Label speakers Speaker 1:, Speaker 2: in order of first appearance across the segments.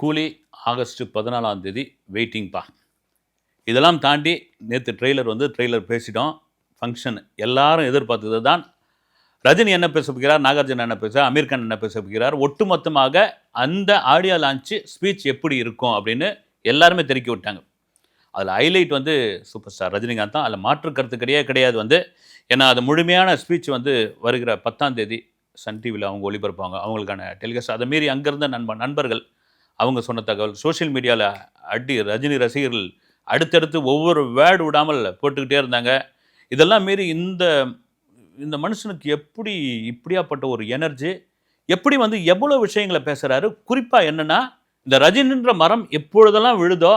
Speaker 1: கூலி ஆகஸ்ட் பதினாலாம் தேதி வெயிட்டிங்ப்பா இதெல்லாம் தாண்டி நேற்று ட்ரெய்லர் வந்து ட்ரெய்லர் பேசிட்டோம். ஃபங்க்ஷன் எல்லாரும் எதிர்பார்த்தது தான். ரஜினி என்ன பேச போகிறார் நாகார்ஜுன் என்ன பேச அமீர் கான் என்ன பேச போகிறார் ஒட்டுமொத்தமாக அந்த ஆடியோ லான்ச்சு ஸ்பீச் எப்படி இருக்கும் அப்படின்னு எல்லாருமே தெரிவிக்க விட்டாங்க. அதில் ஹைலைட் வந்து சூப்பர் ஸ்டார் ரஜினிகாந்த் தான். அதில் மாற்று கருத்து கிடையாது கிடையாது வந்து. ஏன்னா அது முழுமையான ஸ்பீச் வந்து வருகிற பத்தாம் தேதி சன் டிவியில் அவங்க ஒளிபரப்பாங்க அவங்களுக்கான டெலிகாஸ்ட் அதை மீறி அங்கேருந்த நண்ப நண்பர்கள் அவங்க சொன்ன தகவல் சோஷியல் மீடியாவில் அடி ரஜினி ரசிகர்கள் அடுத்தடுத்து ஒவ்வொரு வேர்டு விடாமல் போட்டுக்கிட்டே இருந்தாங்க. இதெல்லாம் மீறி இந்த இந்த மனுஷனுக்கு எப்படி இப்படியாப்பட்ட ஒரு எனர்ஜி எப்படி வந்து எவ்வளோ விஷயங்களை பேசுகிறாரு குறிப்பாக என்னென்னா இந்த ரஜினின்ற மரம் எப்பொழுதெல்லாம் விழுதோ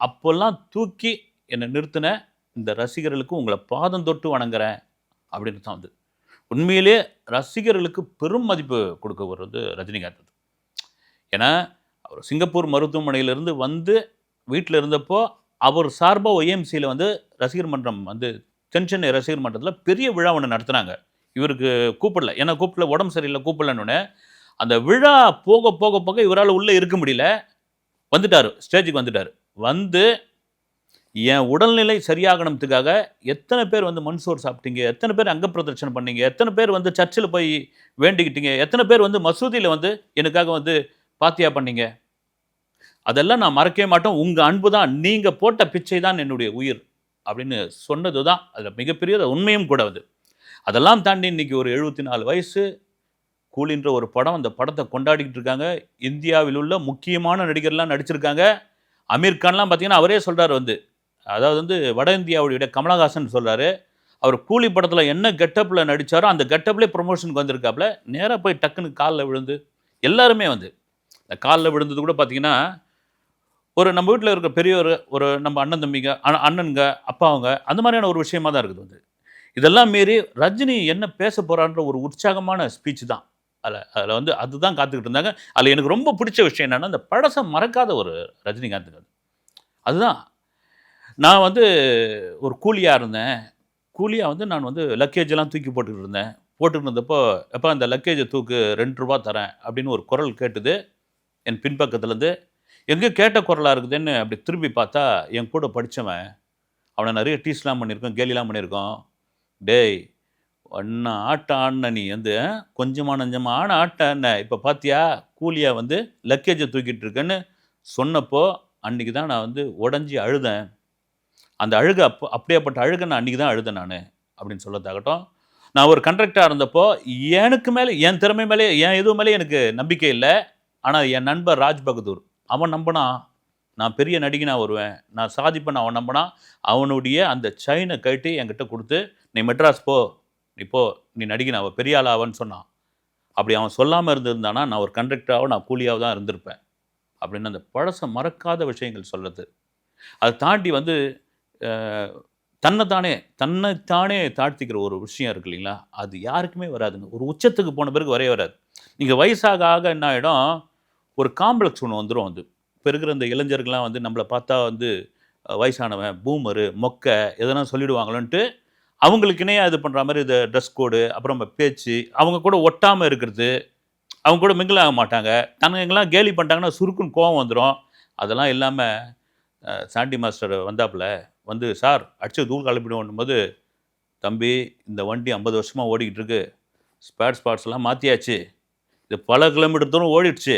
Speaker 1: அப்போல்லாம் தூக்கி என்னை நிறுத்தின இந்த ரசிகர்களுக்கு உங்களை பாதம் தொட்டு வணங்குறேன் அப்படின்னு தான் வந்து உண்மையிலே ரசிகர்களுக்கு பெரும் மதிப்பு கொடுக்க வருவது ரஜினிகாந்த். ஏன்னா அவர். சிங்கப்பூர் மருத்துவமனையிலிருந்து வந்து வீட்டில் இருந்தப்போ அவர் சார்பாக ஒய்எம்சியில் வந்து ரசிகர் மன்றம் வந்து தென் சென்னை ரசிகர் மன்றத்தில் பெரிய விழா ஒன்று நடத்துனாங்க. இவருக்கு கூப்பிடல. ஏன்னா கூப்பிடல உடம்பு சரியில்லை கூப்பிடலன்னு அந்த விழா போக போக போக இவரால் உள்ளே இருக்க முடியல. வந்துட்டார். ஸ்டேஜுக்கு வந்துட்டார். வந்து என் உடல்நிலை சரியாகணுத்துக்காக எத்தனை பேர் வந்து மண் சோறு சாப்பிட்டீங்க? எத்தனை பேர் அங்க பிரதட்சணை பண்ணீங்க? எத்தனை பேர் வந்து சர்ச்சில் போய் வேண்டிக்கிட்டீங்க? எத்தனை பேர் வந்து மசூதியில் வந்து எனக்காக வந்து பாத்தியா பண்ணீங்க? அதெல்லாம் நான் மறக்கவே மாட்டோம். உங்கள் அன்பு தான். நீங்கள் போட்ட பிச்சை தான் என்னுடைய உயிர். அப்படின்னு சொன்னது தான் அதில் மிகப்பெரிய உண்மையும் கூட அது. அதெல்லாம் தாண்டி இன்றைக்கி ஒரு எழுபத்தி நாலு வயசு கூலின்ற ஒரு படம் அந்த படத்தை கொண்டாடிக்கிட்டு இருக்காங்க. இந்தியாவில் உள்ள முக்கியமான நடிகர்லாம் நடிச்சிருக்காங்க. அமீர் கான்லாம் பார்த்தீங்கன்னா அவரே சொல்கிறார் வந்து. அதாவது வந்து வட இந்தியாவுடைய கமலஹாசன் சொல்கிறாரு அவர் கூலி படத்தில் என்ன கெட்டப்பில் நடித்தாரோ அந்த கெட்டப்லேயே ப்ரொமோஷனுக்கு வந்திருக்காப்புல. நேராக போய் டக்குன்னு காலில் விழுந்து எல்லாருமே வந்து இந்த காலில் விழுந்தது கூட பார்த்தீங்கன்னா ஒரு நம்ம வீட்டில் இருக்க பெரியவர் ஒரு நம்ம அண்ணன் தம்பிங்க அண்ணனுங்க அப்பாவுங்க அந்த மாதிரியான ஒரு விஷயமா தான் இருக்குது வந்து. இதெல்லாம் மீறி ரஜினி என்ன பேச போகிறான்ற ஒரு உற்சாகமான ஸ்பீச் தான். அதில் அதில் வந்து அதுதான் காத்துக்கிட்டு இருந்தாங்க. அதில் எனக்கு ரொம்ப பிடிச்ச விஷயம் என்னென்னா அந்த பழசை மறக்காத ஒரு ரஜினிகாந்த் அதுதான். நான் வந்து ஒரு கூலியாக இருந்தேன். கூலியாக வந்து நான் வந்து லக்கேஜெல்லாம் தூக்கி போட்டுக்கிட்டு இருந்தேன். போட்டுக்கிட்டு இருந்தப்போ எப்போ அந்த லக்கேஜை தூக்கு ரெண்டு ரூபா தரேன் அப்படின்னு ஒரு குரல் கேட்டுது. என் பின்பக்கத்துலேருந்து எங்கே கேட்ட குரலாக இருக்குதுன்னு அப்படி திரும்பி பார்த்தா என் கூட படித்தவன் அவனை நிறைய டீஸ்லாம் பண்ணியிருக்கோம் கேலிலாம் பண்ணியிருக்கோம் டேய் அண்ணா ஆட்டம் ஆடின நீ வந்து கொஞ்சமாக நஞ்சமாக ஆன ஆட்ட என்ன? இப்போ பார்த்தியா கூலியாக வந்து லக்கேஜை தூக்கிட்டு இருக்கேன்னு சொன்னப்போ அன்றைக்கி தான் நான் வந்து உடஞ்சி அழுதேன். அந்த அழுக அப்போ அப்படியேப்பட்ட அழுக நான் அன்றைக்கி தான் அழுதேன் நான் அப்படின்னு சொல்லத்தாகட்டும். நான் ஒரு கண்ட்ரக்டாக இருந்தப்போ எனக்கு மேலே என் திறமை மேலே என் இது மேலே எனக்கு நம்பிக்கை இல்லை. ஆனால் என் நண்பர் ராஜ் பகதூர் அவன் நம்பினா நான் பெரிய நடிகனா வருவேன் நான் சாதிப்பேன் அவன் நம்பினா அவனுடைய அந்த செயினை கட்டி என்கிட்ட கொடுத்து நீ மெட்ராஸ் போ நீ போ நீ நடிகன் அவன் பெரிய ஆளாவன்னு சொன்னான். அப்படி அவன் சொல்லாமல் இருந்திருந்தானா நான் ஒரு கண்டக்டராக நான் கூலியாக தான் இருந்திருப்பேன். அப்படின்னு அந்த பழச மறக்காத விஷயங்கள் சொல்லுது அதை தாண்டி வந்து தன்னைத்தானே தன்னைத்தானே தாழ்த்திக்கிற ஒரு விஷயம் இருக்கு இல்லைங்களா? அது யாருக்குமே வராதுங்க. ஒரு உச்சத்துக்கு போன பிறகு வரவே வராது. நீங்கள் வயசாக ஆக என்ன ஆகிடும் ஒரு காம்ப்ளெக்ஸ் ஒன்று வந்துடும் வந்து இப்போ இருக்கிற இந்த இளைஞர்கள்லாம் வந்து நம்மளை பார்த்தா வந்து வயசானவன் பூமரு மொக்கை எதனா சொல்லிடுவாங்களோன்ட்டு அவங்களுக்குனே இது பண்ணுற மாதிரி இது ட்ரெஸ் கோடு அப்புறம் பேச்சு அவங்க கூட ஒட்டாமல் இருக்கிறது அவங்க கூட மிங்கிள் ஆக மாட்டாங்க. தனங்கெல்லாம் கேலி பண்ணிட்டாங்கன்னா சுருக்குன்னு கோவம் வந்துடும் அதெல்லாம் இல்லாமல் சாண்டி மாஸ்டர் வந்தாப்புல வந்து சார் அடிச்சு தூள் கிளப்பிடுவோம் போது தம்பி இந்த வண்டி ஐம்பது வருஷமாக ஓடிக்கிட்டு இருக்கு. ஸ்பேர் ஸ்பாட்ஸ் எல்லாம் மாற்றியாச்சு இது பல கிலோமீட்டர் தூரம் ஓடிடுச்சு.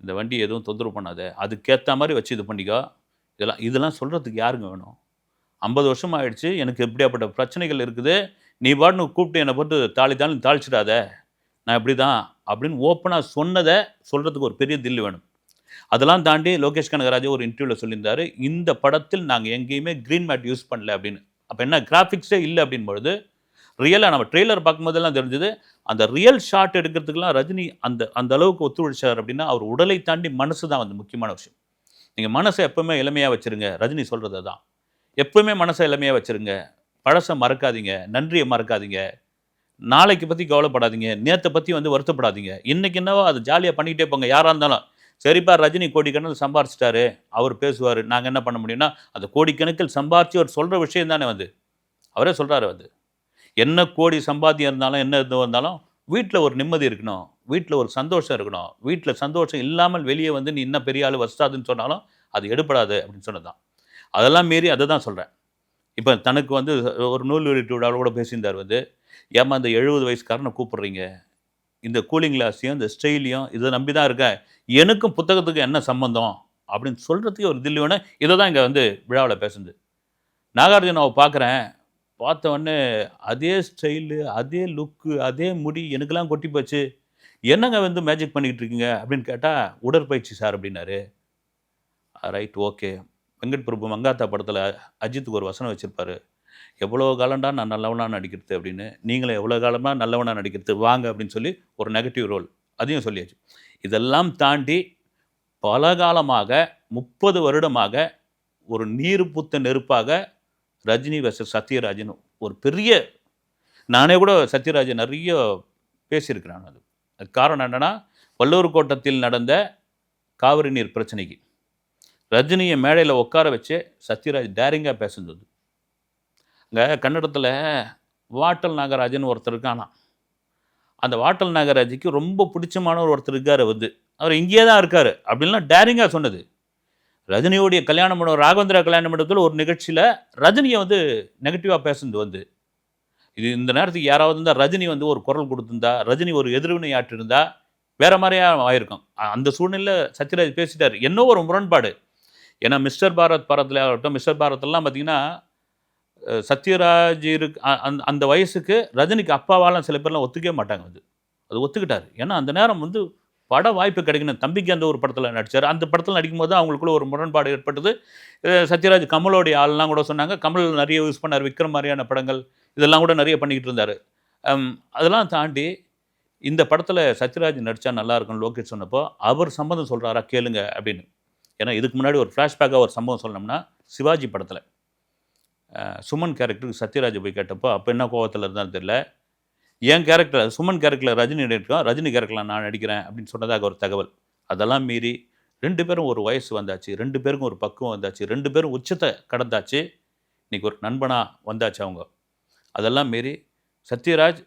Speaker 1: இந்த வண்டி எதுவும் தொந்தரவு பண்ணாத. அதுக்கேற்ற மாதிரி வச்சு இது பண்ணிக்கோ. இதெல்லாம் இதெல்லாம் சொல்கிறதுக்கு யாருங்க வேணும்? ஐம்பது வருஷம் ஆயிடுச்சு. எனக்கு இப்படியாப்பட்ட பிரச்சனைகள் இருக்குது. நீ பாட்டுன்னு கூப்பிட்டு என்னை போட்டு தாளி தாளி தாளிச்சிடாத. நான் இப்படி தான் அப்படின்னு ஓப்பனாக சொன்னதை சொல்கிறதுக்கு ஒரு பெரிய தில்லு வேணும். அதெல்லாம் தாண்டி லோகேஷ் கனகராஜ் ஒரு இன்டர்வியூவில் சொல்லியிருந்தார். இந்த படத்தில் நாங்கள் எங்கேயுமே க்ரீன் மேட் யூஸ் பண்ணல அப்படின்னு. அப்போ என்ன கிராஃபிக்ஸே இல்லை அப்படின் பொழுது ரியலாக நம்ம ட்ரெய்லர் பார்க்கும்போதெல்லாம் தெரிஞ்சது அந்த ரியல் ஷாட் எடுக்கிறதுக்கெல்லாம் ரஜினி அந்த அந்த அளவுக்கு ஒத்துழைச்சார் அப்படின்னா அவர் உடலை தாண்டி மனசு தான் வந்து முக்கியமான விஷயம். நீங்கள் மனசை எப்பவுமே இளமையாக வச்சுருங்க ரஜினி சொல்கிறது தான் எப்பவுமே மனசை இளமையாக வச்சுருங்க பழசை மறக்காதீங்க நன்றியை மறக்காதீங்க நாளைக்கு பற்றி கவலைப்படாதீங்க நேற்றை பற்றி வந்து வருத்தப்படாதீங்க. இன்றைக்கி என்னவோ அது ஜாலியாக பண்ணிக்கிட்டே போங்க யாராக இருந்தாலும். சரிப்பா ரஜினி கோடிக்கணக்கில் சம்பாரிச்சிட்டாரு அவர் பேசுவார் நாங்கள் என்ன பண்ண முடியும்னா அந்த கோடிக்கணக்கில் சம்பாரிச்சு அவர் சொல்கிற விஷயம் தானே வந்து. அவரே சொல்கிறாரு வந்து. என்ன கோடி சம்பாத்தியம் இருந்தாலும் என்ன இது இருந்தாலும் வீட்டில் ஒரு நிம்மதி இருக்கணும். வீட்டில் ஒரு சந்தோஷம் இருக்கணும். வீட்டில் சந்தோஷம் இல்லாமல் வெளியே வந்து நீ இன்னும் பெரிய ஆள் வசாதுன்னு சொன்னாலும் அது எடுபடாது அப்படின்னு சொன்னதான் அதெல்லாம் மீறி அதை தான் சொல்கிறேன் இப்போ தனக்கு வந்து ஒரு நூல் வெளியீட்டு விழாவில் கூட பேசியிருந்தார் வந்து ஏமா இந்த எழுபது வயசுக்காரனை கூப்பிட்றீங்க? இந்த கூலிங் கிளாஸையும் இந்த ஸ்டைலையும் இதை நம்பி தான் இருக்கேன் எனக்கும் புத்தகத்துக்கு என்ன சம்மந்தம் அப்படின்னு சொல்கிறதுக்கு ஒரு தில்லி வேணும். இதை தான் இங்கே வந்து விழாவில் பேசுது நாகார்ஜுனாவை பார்க்குறேன். பார்த்த உடனே அதே ஸ்டைலு அதே லுக்கு அதே முடி எனக்கெல்லாம் கொட்டி போச்சு. என்னங்க வந்து மேஜிக் பண்ணிக்கிட்டு இருக்கீங்க? அப்படின்னு கேட்டால் உடற்பயிற்சி சார் அப்படின்னாரு. ரைட் ஓகே வெங்கட் பிரபு மங்காத்தா படத்தில் அஜித்துக்கு ஒரு வசனம் வச்சுருப்பாரு. எவ்வளோ காலம்டா நான் நல்லவனாக நடிக்கிறது? அப்படின்னு. நீங்களும் எவ்வளோ காலமாக நல்லவனாக நடிக்கிறது? வாங்க அப்படின்னு சொல்லி ஒரு நெகட்டிவ் ரோல் அதையும் சொல்லியாச்சு. இதெல்லாம் தாண்டி பல காலமாக முப்பது வருடமாக ஒரு நீர் புத்த நெருப்பாக ரஜினி வர்சஸ் சத்யராஜன் ஒரு பெரிய நானே கூட சத்யராஜன் நிறைய பேசியிருக்கிறான் அது. அது காரணம் என்னென்னா வல்லூர் கோட்டத்தில் நடந்த காவிரி நீர் பிரச்சனைக்கு ரஜினியை மேடையில் உட்கார வச்சு சத்யராஜ் டேரிங்காக பேசுனது. அங்கே கன்னடத்தில் வாட்டல் நாகராஜன் ஒருத்தர் இருக்கானாம் அந்த வாட்டல் நாகராஜுக்கு ரொம்ப பிடிச்சமான ஒருத்தர் இருக்கார் வந்து அவர் இங்கேயே தான் இருக்கார் அப்படின்லாம் டேரிங்காக சொன்னது. ரஜினியோடைய கல்யாண மண்டபம் ராகவேந்திரா கல்யாண மண்டபத்தில் ஒரு நிகழ்ச்சியில் ரஜினியை வந்து நெகட்டிவாக பேசுனது வந்து. இது இந்த நேரத்துக்கு யாராவது இருந்தால் ரஜினி வந்து ஒரு குரல் கொடுத்துருந்தா ரஜினி ஒரு எதிர்வினை ஆற்றிருந்தா வேற மாதிரியா ஆயிருக்கும். அந்த சூழ்நிலை சத்யராஜ் பேசிட்டார். என்ன ஒரு முரண்பாடு. ஏன்னா மிஸ்டர் பாரத் படத்தில் ஆகட்டும் மிஸ்டர் பாரத்லாம் பார்த்தீங்கன்னா சத்யராஜ் இருக்கு அ- அந்த அந்த வயசுக்கு ரஜினிக்கு அப்பாவாலாம் சில பேர்லாம் ஒத்துக்கவே மாட்டாங்க அது அது ஒத்துக்கிட்டார். ஏன்னா அந்த நேரம் வந்து பட வாய்ப்பு கிடைக்கணும் தம்பிக்கு அந்த ஒரு படத்தில் நடித்தார் அந்த படத்தில் நடிக்கும்போது அவங்களுக்குள்ள ஒரு முரண்பாடு ஏற்பட்டது. சத்யராஜ் கமலோடைய ஆள்லாம் கூட சொன்னாங்க கமல் நிறைய யூஸ் பண்ணார் விக்ரம் மாதிரியான படங்கள் இதெல்லாம் கூட நிறைய பண்ணிக்கிட்டு இருந்தார். அதெல்லாம் தாண்டி இந்த படத்தில் சத்யராஜ் நடித்தா நல்லா இருக்கும்னு லோகேஷ் சொன்னப்போ அவர் சம்மந்தம் சொல்கிறாரா கேளுங்க அப்படின்னு. ஏன்னா இதுக்கு முன்னாடி ஒரு ஃப்ளாஷ்பேக்காக ஒரு சம்பவம் சொன்னோம்னா சிவாஜி படத்தில். சுமன் கேரக்டருக்கு சத்யராஜ் போய் கேட்டப்போ அப்போ என்ன கோவத்தில் இருந்தாலும் தெரியல என் கேரக்டர் சுமன் கேரக்டரில் ரஜினி நடிக்கிறோம் ரஜினி கேரக்டரில் நான் நடிக்கிறேன் அப்படின்னு சொன்னதாக ஒரு தகவல். அதெல்லாம் மீறி ரெண்டு பேரும் ஒரு வயசு வந்தாச்சு ரெண்டு பேருக்கும் ஒரு பக்குவம் வந்தாச்சு ரெண்டு பேரும் உச்சத்தை கடந்தாச்சு. இன்றைக்கி ஒரு நண்பனாக வந்தாச்சு அவங்க. அதெல்லாம் மீறி சத்யராஜ்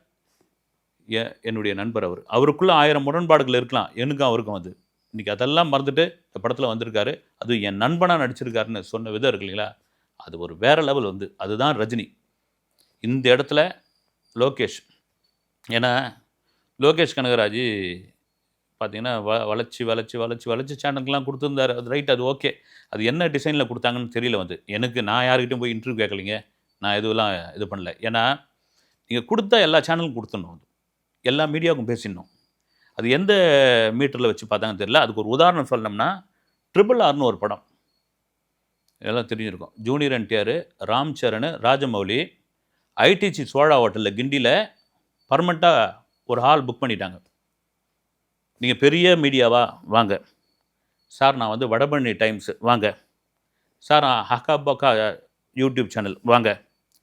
Speaker 1: என் என்னுடைய நண்பர் அவர். அவருக்குள்ளே ஆயிரம் முரண்பாடுகள் இருக்கலாம். எனக்கும் அவருக்கும் அது. இன்றைக்கி அதெல்லாம் மறந்துட்டு இந்த படத்தில் வந்திருக்காரு. அது என் நண்பனாக நடிச்சிருக்காருன்னு சொன்ன விதம் இருக்கு இல்லைங்களா? அது ஒரு வேறு லெவல் வந்து. அதுதான் ரஜினி. இந்த இடத்துல லோகேஷ் ஏன்னா லோகேஷ் கனகராஜ் பார்த்தீங்கன்னா வ வளர்ச்சி வளர்ச்சி வளர்ச்சி வளர்ச்சி சேனலுக்குலாம் கொடுத்துருந்தாரு. அது ரைட் அது ஓகே. அது என்ன டிசைனில் கொடுத்தாங்கன்னு தெரியல வந்து. எனக்கு நான் யாருக்கிட்டையும் போய் இன்டர்வியூ கேட்கலைங்க நான் எதுவெல்லாம் இது பண்ணல. ஏன்னா நீங்கள் கொடுத்தா எல்லா சேனலுக்கும் கொடுத்துடணும் அது. எல்லா மீடியாவுக்கும் பேசிடணும். அது எந்த மீட்டரில் வச்சு பார்த்தாங்கன்னு தெரியல. அதுக்கு ஒரு உதாரணம் சொல்லணும்னா ட்ரிபிள் ஆர்னு ஒரு படம். எல்லாம் தெரிஞ்சிருக்கும். ஜூனியர் என்டிஆர் ராம் சரண் ராஜமௌலி ஐடிசி சோழா ஹோட்டலில் கிண்டியில் பர்மனெண்ட்டாக ஒரு ஹால் புக் பண்ணிட்டாங்க. நீங்கள் பெரிய மீடியாவா வாங்க. சார் நான் வந்து வடபழனி டைம்ஸ் வாங்க. சார் நான் ஹக்கா பக்கா யூடியூப் சேனல் வாங்க.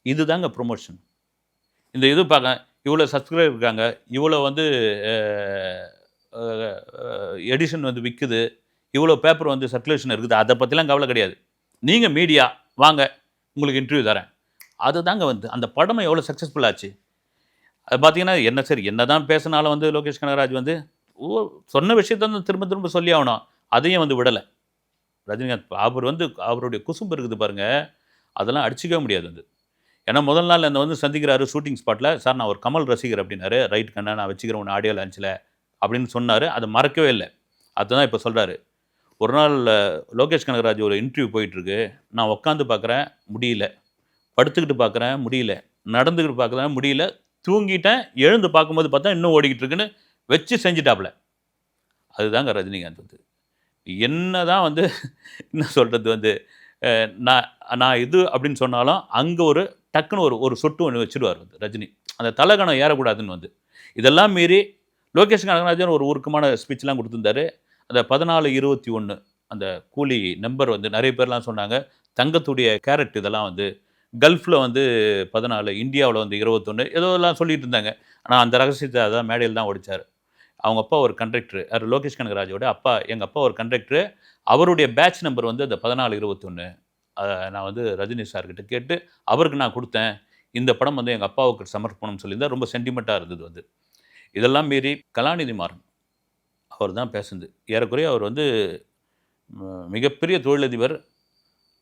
Speaker 1: இதுதாங்க ப்ரொமோஷன் இந்த இது பார்க்க இவ்வளோ சப்ஸ்கிரைபர் இருக்காங்க இவ்வளோ வந்து எடிஷன் வந்து விற்குது இவ்வளோ பேப்பர் வந்து சர்க்குலேஷன் இருக்குது அதை பற்றிலாம் கவலை கிடையாது. நீங்கள் மீடியா வாங்க உங்களுக்கு இன்டர்வியூ தரேன். அதுதாங்க வந்து அந்த படம் எவ்வளோ சக்ஸஸ்ஃபுல் ஆச்சு? அது பார்த்தீங்கன்னா என்ன சரி என்ன தான் பேசினாலும் வந்து லோகேஷ் கனகராஜ் வந்து ஓ சொன்ன விஷயத்த வந்து திரும்ப திரும்ப சொல்லி ஆகணும். அதையும் வந்து விடலை. ரஜினிகாந்த் அவர் வந்து அவருடைய குசும்பு இருக்குது பாருங்கள் அதெல்லாம் அடிச்சிக்கவே முடியாது வந்து. ஏன்னா முதல் நாள் அந்த வந்து சந்திக்கிறாரு ஷூட்டிங் ஸ்பாட்டில் சார் நான் ஒரு கமல் ரசிகர் அப்படின்னாரு. ரைட் கண்ணா நான் வச்சுக்கிறேன் ஒன்று ஆடியோ லான்ச்சில் அப்படின்னு சொன்னார். அதை மறக்கவே இல்லை. அதுதான் இப்போ சொல்கிறாரு ஒரு நாள் லோகேஷ் கனகராஜ் ஒரு இன்டர்வியூ போயிட்டுருக்கு. நான் உட்காந்து பார்க்குறேன் முடியல. படுத்துக்கிட்டு பார்க்குறேன் முடியல. நடந்துக்கிட்டு பார்க்குறேன் முடியல. தூங்கிட்டேன் எழுந்து பார்க்கும்போது பார்த்தா இன்னும் ஓடிக்கிட்டு இருக்குன்னு வச்சு செஞ்சுட்டாப்புல. அதுதாங்க ரஜினிகாந்த் வந்து. என்ன தான் வந்து என்ன சொல்கிறது வந்து நான் நான் இது அப்படின்னு சொன்னாலும் அங்கே ஒரு டக்குன்னு ஒரு ஒரு சொட்டு ஒன்று வச்சுடுவார் வந்து ரஜினி. அந்த தலகணம் ஏறக்கூடாதுன்னு வந்து. இதெல்லாம் மீறி லோகேஷ் கனகராஜன் ஒரு உருக்கமான ஸ்பீச்லாம் கொடுத்துருந்தாரு. அந்த பதினாலு இருபத்தி ஒன்று அந்த கூலி நம்பர் வந்து நிறைய பேர்லாம் சொன்னாங்க. தங்கத்துடைய கேரட் இதெல்லாம் வந்து கல்ஃபில் வந்து பதினாலு இந்தியாவில் வந்து இருபத்தொன்று ஏதோ எல்லாம் சொல்லிட்டு இருந்தாங்க. ஆனால் அந்த ரகசியத்தை அதான் மேடையில் தான் ஒடிச்சார். அவங்க அப்பா ஒரு கண்டக்டர் அது லோகேஷ் கனகராஜோட அப்பா எங்கள் அப்பா ஒரு கண்டக்டர் அவருடைய பேட்ச் நம்பர் வந்து அந்த பதினாலு இருபத்தொன்று நான் வந்து ரஜினி சார்கிட்ட கேட்டு அவருக்கு நான் கொடுத்தேன். இந்த படம் வந்து எங்கள் அப்பாவுக்கு சமர்ப்பணம் சொல்லியிருந்தால் ரொம்ப சென்டிமெண்ட்டாக இருந்தது வந்து. இதெல்லாம் மீறி கலாநிதி மாறன் அவர் தான் பேசுனது. ஏறக்குறைய அவர் வந்து மிகப்பெரிய தொழிலதிபர்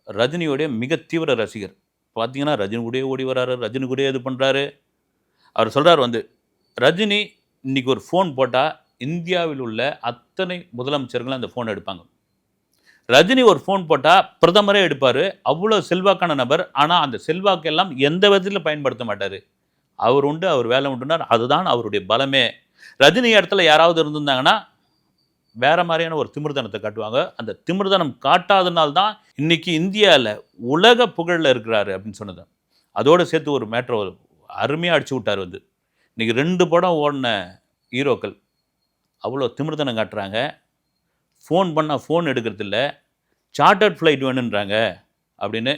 Speaker 1: ரஜினியோடைய மிக தீவிர ரசிகர். பார்த்தீங்கன்னா ரஜினி கூடயே ஓடி வராரு ரஜினி கூடயே இது பண்ணுறாரு அவர் சொல்கிறார் வந்து ரஜினி இன்றைக்கி ஒரு ஃபோன் போட்டால் இந்தியாவில் உள்ள அத்தனை முதலமைச்சர்களும் அந்த ஃபோன் எடுப்பாங்க. ரஜினி ஒரு ஃபோன் போட்டால் பிரதமரே எடுப்பார். அவ்வளோ செல்வாக்கான நபர் ஆனால் அந்த செல்வாக்கு எல்லாம் எந்த விதத்தில் பயன்படுத்த மாட்டார். அவர் உண்டு அவர் வேலை உண்டுனார். அதுதான் அவருடைய பலமே. ரஜினி இடத்துல யாராவது இருந்திருந்தாங்கன்னா வேற மாதிரியான ஒரு திமிர்தனத்தை காட்டுவாங்க. அந்த திமிர்தனம் காட்டாதனால தான் இன்னைக்கு இந்தியாவில் உலக புகழில் இருக்கிறாரு அப்படின்னு சொன்னது. அதோடு சேர்த்து ஒரு மேட்ரோ அருமையாக அடிச்சு விட்டார் வந்து. இன்றைக்கி ரெண்டு படம் ஓடின ஹீரோக்கள் அவ்வளோ திமிர்தனம் காட்டுறாங்க. ஃபோன் பண்ணால் ஃபோன் எடுக்கிறதில்ல சார்ட்டர்ட் ஃப்ளைட் வேணுன்றாங்க அப்படின்னு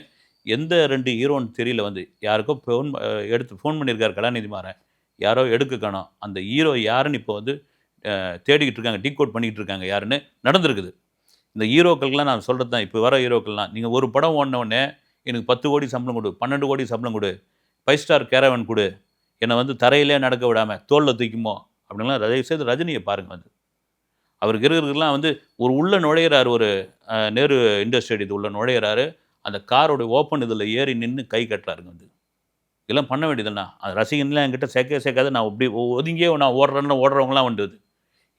Speaker 1: எந்த ரெண்டு ஹீரோன்னு தெரியல வந்து. யாருக்கோ ஃபோன் எடுத்து ஃபோன் பண்ணியிருக்காரு கலாநிதி மாறன். யாரோ எடுக்க அந்த ஹீரோ யாருன்னு இப்போ வந்து தேடிக்கிட்டு இருக்காங்க டீகோட் பண்ணிக்கிட்டு இருக்காங்க யாருன்னு நடந்திருக்குது. இந்த ஹீரோக்கள்லாம் நான் சொல்கிறது தான் இப்போ வர ஹீரோக்கள்லாம் நீங்கள் ஒரு படம் ஓடின உடனே எனக்கு பத்து கோடி சம்பளம் கொடு பன்னெண்டு கோடி சம்பளம் கொடு ஃபைவ் ஸ்டார் கேரவன் கொடு என்னை வந்து தரையிலே நடக்க விடாமல் தோளில் தூக்குமோ அப்படின்லாம் தயவு செய்து ரஜினியை பாருங்கள் வந்து. அவருக்கு இருக்கிறதுலாம் வந்து ஒரு உள்ள நுழையிறார் ஒரு நேரு இண்டஸ்ட்ரியல் இது உள்ள நுழையிறாரு அந்த காரோட ஓப்பன் இதில் ஏறி நின்று கை கட்டுறாருங்க வந்து. இதெல்லாம் பண்ண வேண்டியதுண்ணா அது ரசிகன்லாம் என்கிட்ட சேர்க்க சேர்க்காது நான் இப்படி ஒதுங்கியே நான் ஓடுறேன்னு ஓடுறவங்களாம் வந்தது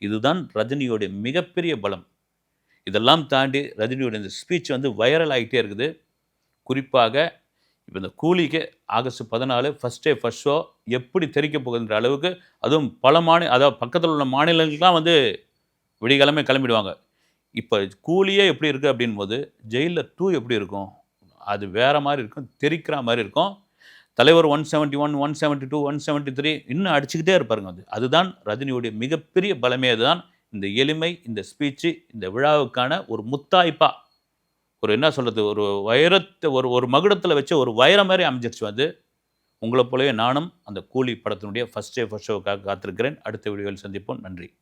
Speaker 1: இதுதான் ரஜினியோடைய மிகப்பெரிய பலம். இதெல்லாம் தாண்டி ரஜினியோட இந்த ஸ்பீச் வந்து வைரல் ஆகிட்டே இருக்குது. குறிப்பாக இப்போ இந்த கூலிக்கு ஆகஸ்ட் பதினாலு ஃபஸ்ட் டே ஃபஸ்ட் ஷோ எப்படி தெரிக்க போகுதுன்ற அளவுக்கு அதுவும் பல மாநில அதாவது பக்கத்தில் உள்ள மாநிலங்களுக்கெலாம் வந்து விடிகாலமே கிளம்பிடுவாங்க. இப்போ கூலியே எப்படி இருக்குது அப்படின் போது ஜெயிலில் டூ எப்படி இருக்கும்? அது வேறு மாதிரி இருக்கும் தெரிக்கிற மாதிரி இருக்கும். தலைவர் one seventy one one seventy two one seventy three இன்னும் அடிச்சுக்கிட்டே இருப்பாருங்க வந்து அதுதான் ரஜினியுடைய மிகப்பெரிய பலமே. அதுதான் இந்த எளிமை இந்த ஸ்பீச்சு இந்த விழாவுக்கான ஒரு முத்தாய்ப்பாக ஒரு என்ன சொல்கிறது ஒரு வைரத்தை ஒரு ஒரு மகுடத்தில் வச்ச ஒரு வைரம் மாதிரி அமைஞ்சிருச்சு வந்து உங்களை போலவே நானும் அந்த கூலி படத்தினுடைய ஃபஸ்ட் டே ஃபஸ்ட் ஷோவுக்காக காத்திருக்கிறேன். அடுத்த வீடியோவில் சந்திப்போம். நன்றி.